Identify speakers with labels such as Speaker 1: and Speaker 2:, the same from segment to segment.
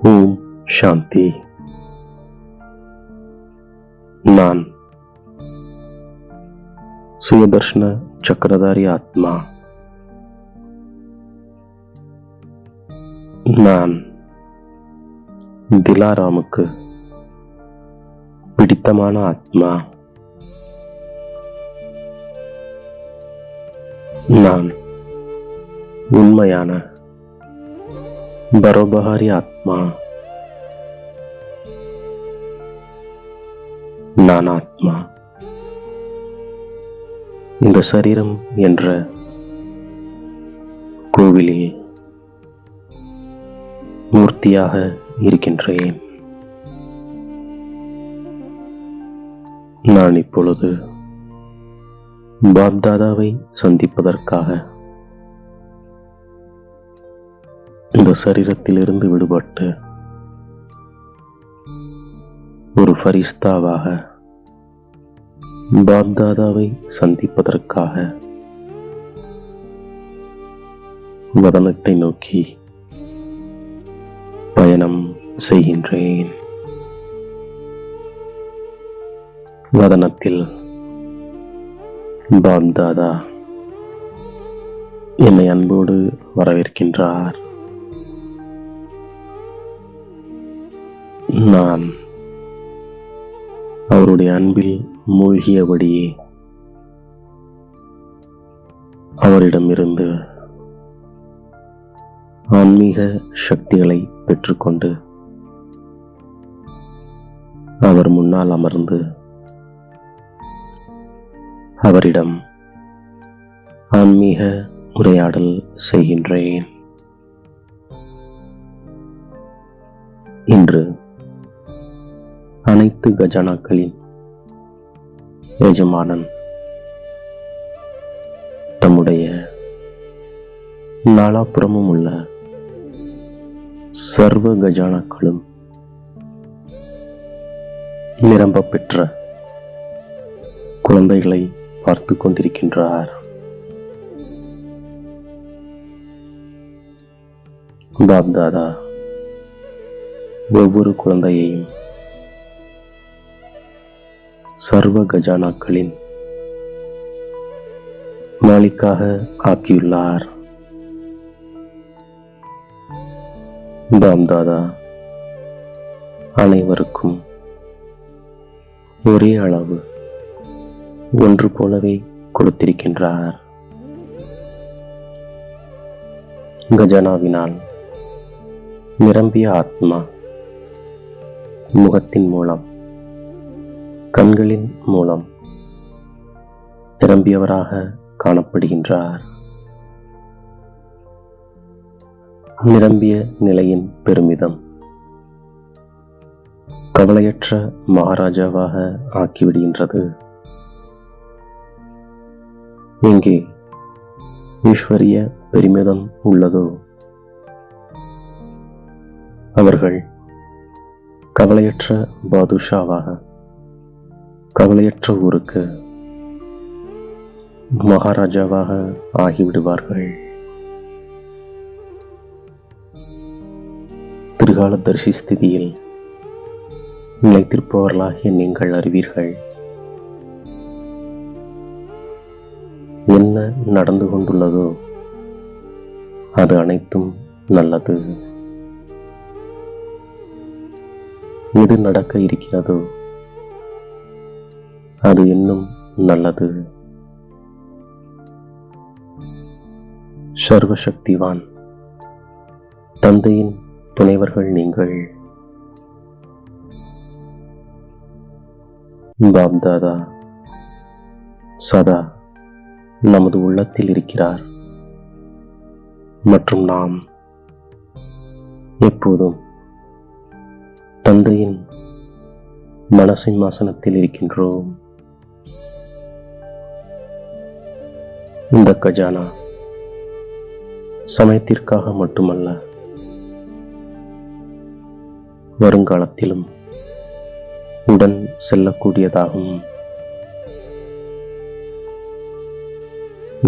Speaker 1: ஓம் சாந்தி நான் சுயதர்ஷன சக்கரதாரி ஆத்மா நான் திலாராமுக்கு பிடித்தமான ஆத்மா நான் உண்மையான பரோபகாரி ஆத்மா. நான் ஆத்மா. இந்த சரீரம் என்ற கோவிலில் மூர்த்தியாக இருக்கின்றேன். நான் இப்பொழுது பாப்தாதாவை சந்திப்பதற்காக இந்த சரீரத்திலிருந்து விடுபட்டு ஒரு ஃபரிஸ்தாவாக பாப்தாதாவை சந்திப்பதற்காக வதனத்தை நோக்கி பயணம் செய்கின்றேன். வதனத்தில் பாப்தாதா என்னை அன்போடு வரவேற்கின்றார். நான் அவருடைய அன்பில் மூழ்கியபடியே அவரிடமிருந்து ஆன்மீக சக்திகளை பெற்றுக்கொண்டு அவர் முன்னால் அமர்ந்து அவரிடம் ஆன்மீக உரையாடல் செய்கின்றேன். இன்று அனைத்து கஜானாக்களின் எஜமானன் தம்முடைய நாலாப்புறமும் உள்ள சர்வ கஜானாக்களும் நிரம்ப பெற்ற குழந்தைகளை பார்த்து கொண்டிருக்கின்றார். பாப்தாதா ஒவ்வொரு குழந்தையையும் சர்வ கஜானாக்களின் மாலிக்காக ஆக்கியுள்ளார். தாம்தாதா அனைவருக்கும் ஒரே அளவு ஒன்று போலவே கொடுத்திருக்கின்றார். கஜானாவினால் நிரம்பிய ஆத்மா முகத்தின் மூலம் கண்களின் மூலம் நிரம்பியவராக காணப்படுகின்றார். நிரம்பிய நிலையின் பெருமிதம் கவலையற்ற மகாராஜாவாக ஆக்கிவிடுகின்றது. எங்கே ஈஸ்வரிய பெருமிதம் உள்ளதோ? அவர்கள் கவலையற்ற பாதுஷாவாக கவலையற்ற ஊருக்கு மகாராஜாவாக ஆகிவிடுவார்கள். திருகால தரிசி ஸ்திதியில் நிலைத்திருப்பவர்களாகிய நீங்கள் அறிவீர்கள். என்ன நடந்து கொண்டுள்ளதோ அது அனைத்தும் நல்லது. எது நடக்க இருக்கிறதோ அது இன்னும் நல்லது. சர்வசக்திவான். தந்தையின் துணைவர்கள் நீங்கள். பாப்தாதா சதா நமது உள்ளத்தில் இருக்கிறார். மற்றும் நாம் எப்போதும் தந்தையின் மனசிம்மாசனத்தில் இருக்கின்றோம். இந்த கஜானா சமயத்திற்காக மட்டுமல்ல வருங்காலத்திலும் உடன் செல்லக்கூடியதாகும்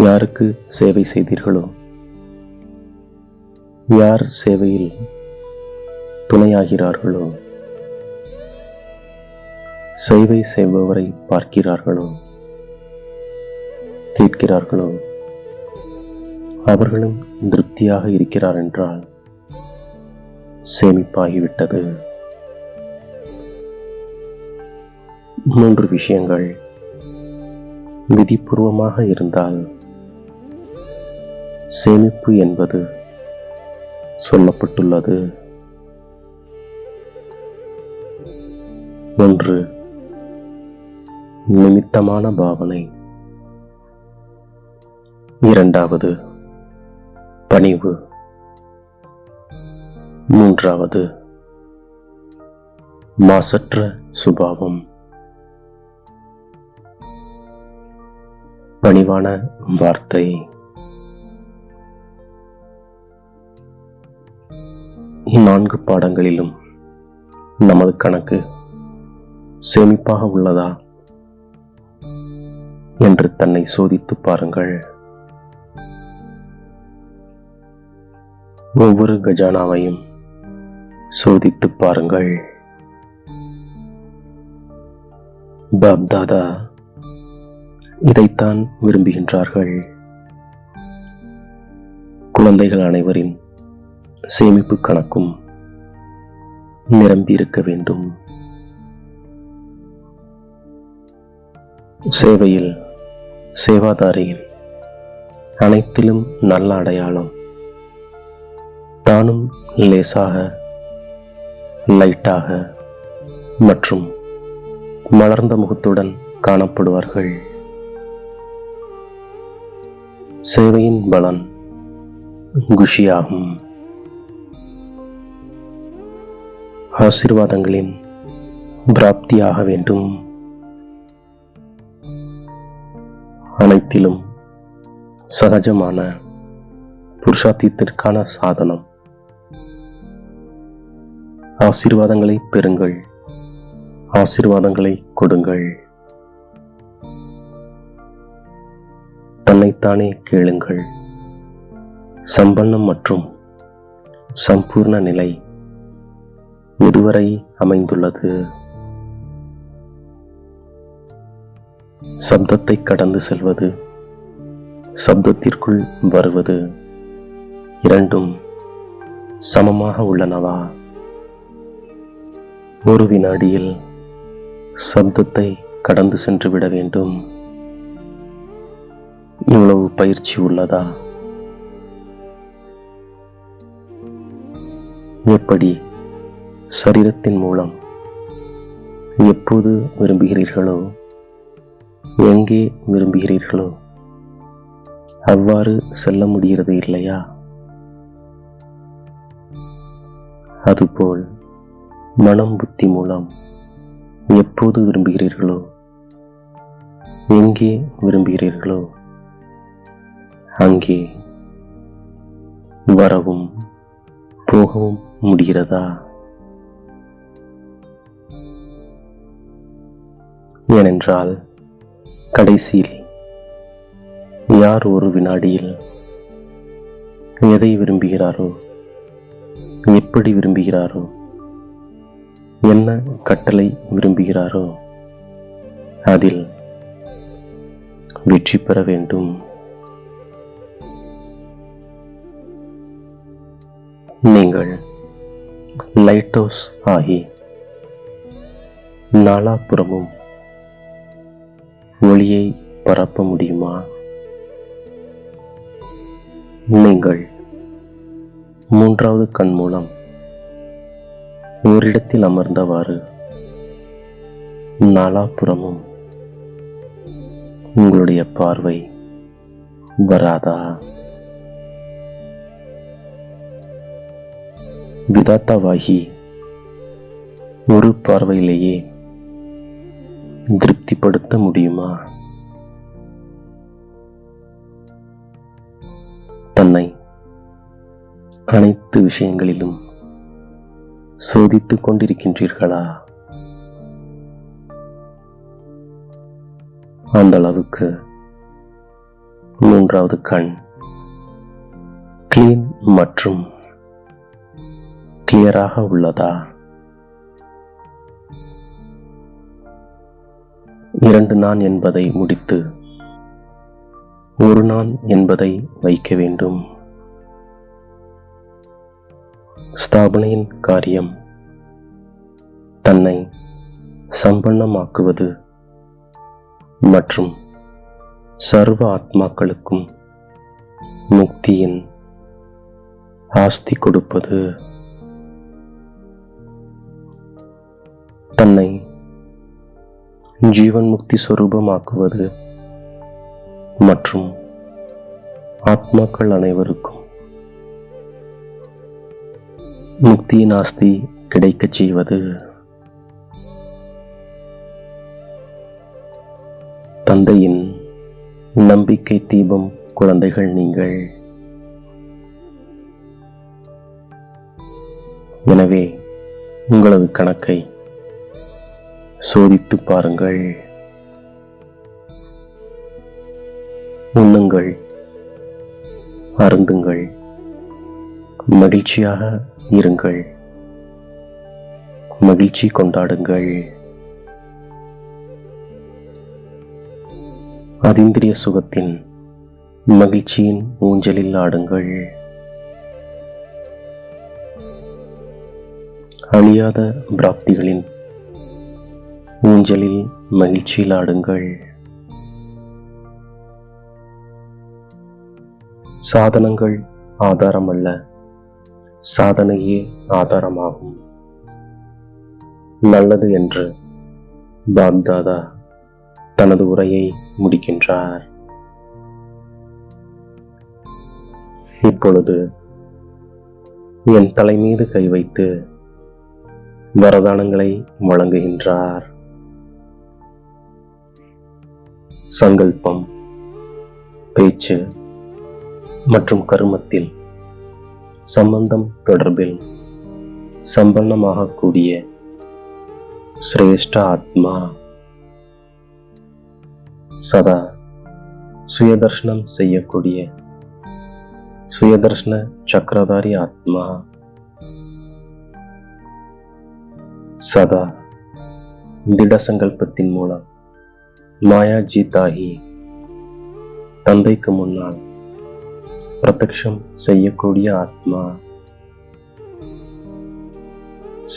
Speaker 1: யாருக்கு சேவை செய்தீர்களோ யார் சேவையில் துணையாகிறார்களோ சேவை செய்பவரை பார்க்கிறார்களோ கேட்கிறார்களோ? அவர்களும் திருப்தியாக இருக்கிறார் என்றால் சேமிப்பாகிவிட்டது. மூன்று விஷயங்கள் விதிபூர்வமாக இருந்தால் சேமிப்பு என்பது சொல்லப்பட்டுள்ளது. ஒன்று நிமித்தமான பாவனை. இரண்டாவது பணிவு. மூன்றாவது மாசற்ற சுபாவம். பணிவான வார்த்தை. நான்கு பாடங்களிலும் நமது கணக்கு சேமிப்பாக உள்ளதா? என்று தன்னை சோதித்து பாருங்கள். ஒவ்வொரு கஜானாவையும் சோதித்து பாருங்கள். பாப்தாதா இதைத்தான் விரும்புகின்றார்கள். குழந்தைகள் அனைவரின் சேமிப்பு கணக்கும் நிரம்பியிருக்க வேண்டும். சேவையில் சேவாதாரியின் அனைத்திலும் நல்ல அடையாளம் நானும் லேசாக லைட்டாக மற்றும் மலர்ந்த முகத்துடன் காணப்படுவார்கள். சேவையின் பலன் குஷியாகும். ஆசீர்வாதங்களின் பிராப்தியாக வேண்டும். அனைத்திலும் சகஜமான புருஷாத்தியத்திற்கான சாதனம். ஆசீர்வாதங்களை பெறுங்கள். ஆசீர்வாதங்களை கொடுங்கள். தன்னைத்தானே கேளுங்கள். சம்பன்னம் மற்றும் சம்பூர்ண நிலை எதுவரை அமைந்துள்ளது? சப்தத்தை கடந்து செல்வது சப்தத்திற்குள் வருவது இரண்டும் சமமாக உள்ளனவா? ஒரு வினாடியில் சப்தத்தை கடந்து சென்று விட வேண்டும். இவ்வளவு பயிற்சி உள்ளதா? எப்படி சரீரத்தின் மூலம் எப்போது விரும்புகிறீர்களோ எங்கே விரும்புகிறீர்களோ அவ்வாறு செல்ல முடிகிறது இல்லையா? அதுபோல் மனம் புத்தி மூலம் எப்போது விரும்புகிறீர்களோ எங்கே விரும்புகிறீர்களோ அங்கே வரவும் போகவும் முடிகிறதா? ஏனென்றால் கடைசியில் யார் ஒரு வினாடியில் எதை விரும்புகிறாரோ எப்படி விரும்புகிறாரோ என்ன கட்டளை விரும்புகிறாரோ அதில் வெற்றி பெற வேண்டும். நீங்கள் லைட் ஹவுஸ் ஆகி நாலாபுறமும் ஒளியை பரப்ப முடியுமா? நீங்கள் மூன்றாவது கண் மூலம் ஓரிடத்தில் அமர்ந்தவாறு நாலாபுறமும் உங்களுடைய பார்வை வராதா? விதாத்தாவாகி ஒரு பார்வையிலேயே திருப்திப்படுத்த முடியுமா? தன்னை அனைத்து விஷயங்களிலும் சோதித்துக் கொண்டிருக்கின்றீர்களா? அந்த அளவுக்கு மூன்றாவது கண் கிளீன் மற்றும் கிளியராக உள்ளதா? இரண்டு நான் என்பதை முடித்து ஒரு நான் என்பதை வைக்க வேண்டும். ஸ்தாபனையின் காரியம். தன்னை சம்பன்னமாக்குவது மற்றும் சர்வ ஆத்மாக்களுக்கும் முக்தியின் ஆஸ்தி கொடுப்பது. தன்னை ஜீவன் முக்தி சுரூபமாக்குவது மற்றும் ஆத்மாக்கள் அனைவருக்கும் முக்தியின் ஆஸ்தி கிடைக்கச் செய்வது. தந்தையின் நம்பிக்கை தீபம் குழந்தைகள் நீங்கள். எனவே உங்களது கணக்கை சோதித்து பாருங்கள். உண்ணுங்கள் அருந்துங்கள். மகிழ்ச்சியாக இருங்கள். மகிழ்ச்சி கொண்டாடுங்கள். அதிந்திரிய சுகத்தின் மகிழ்ச்சியின் ஊஞ்சலில் ஆடுங்கள். அழியாத பிராப்திகளின் ஊஞ்சலில் மகிழ்ச்சியில் ஆடுங்கள். சாதனங்கள் ஆதாரம் அல்ல சாதனையே ஆதாரமாகும். நல்லது என்று பாப்தாதா தனது உரையை முடிக்கின்றார். இப்பொழுது என் தலை மீது கை வைத்து வரதானங்களை வழங்குகின்றார். சங்கல்பம் பேச்சு மற்றும் கருமத்தில் சம்பந்தம் தொடர்பில் சம்பன்னமாகக்கூடிய சிரேஷ்ட ஆத்மா சதா சுயதர்ஷனம் செய்யக்கூடிய சுயதர்ஷன சக்கரதாரி ஆத்மா சதா திட சங்கல்பத்தின் மூலம் மாயா ஜீதாகி தந்தைக்கு முன்னால் பிரத்யக்ஷம் செய்யக்கூடிய ஆத்மா.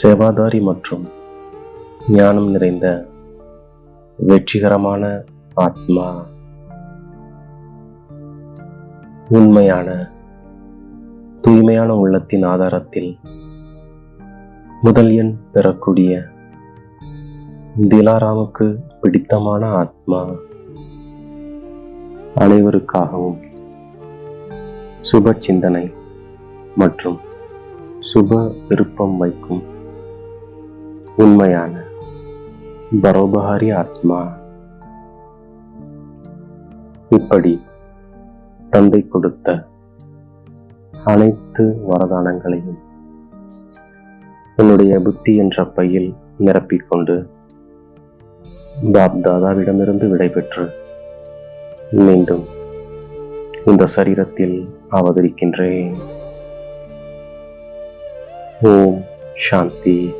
Speaker 1: சேவாதாரி மற்றும் ஞானம் நிறைந்த வெற்றிகரமான ஆத்மா. உண்மையான தூய்மையான உள்ளத்தின் ஆதாரத்தில் முதல் எண் பெறக்கூடிய திலாராமுக்கு பிடித்தமான ஆத்மா. அனைவருக்காகவும் சுப சிந்தனை மற்றும் சுப விருப்பம் வைக்கும் உண்மையான பரோபகாரி ஆத்மா. இப்படி தந்தை கொடுத்த அனைத்து வரதானங்களையும் என்னுடைய புத்தி என்ற பையில் நிரப்பிக்கொண்டு பாப் தாதாவிடமிருந்து விடைபெற்று மீண்டும் இந்த சரீரத்தில் அவதரிக்கின்றேன் ஓம் சாந்தி.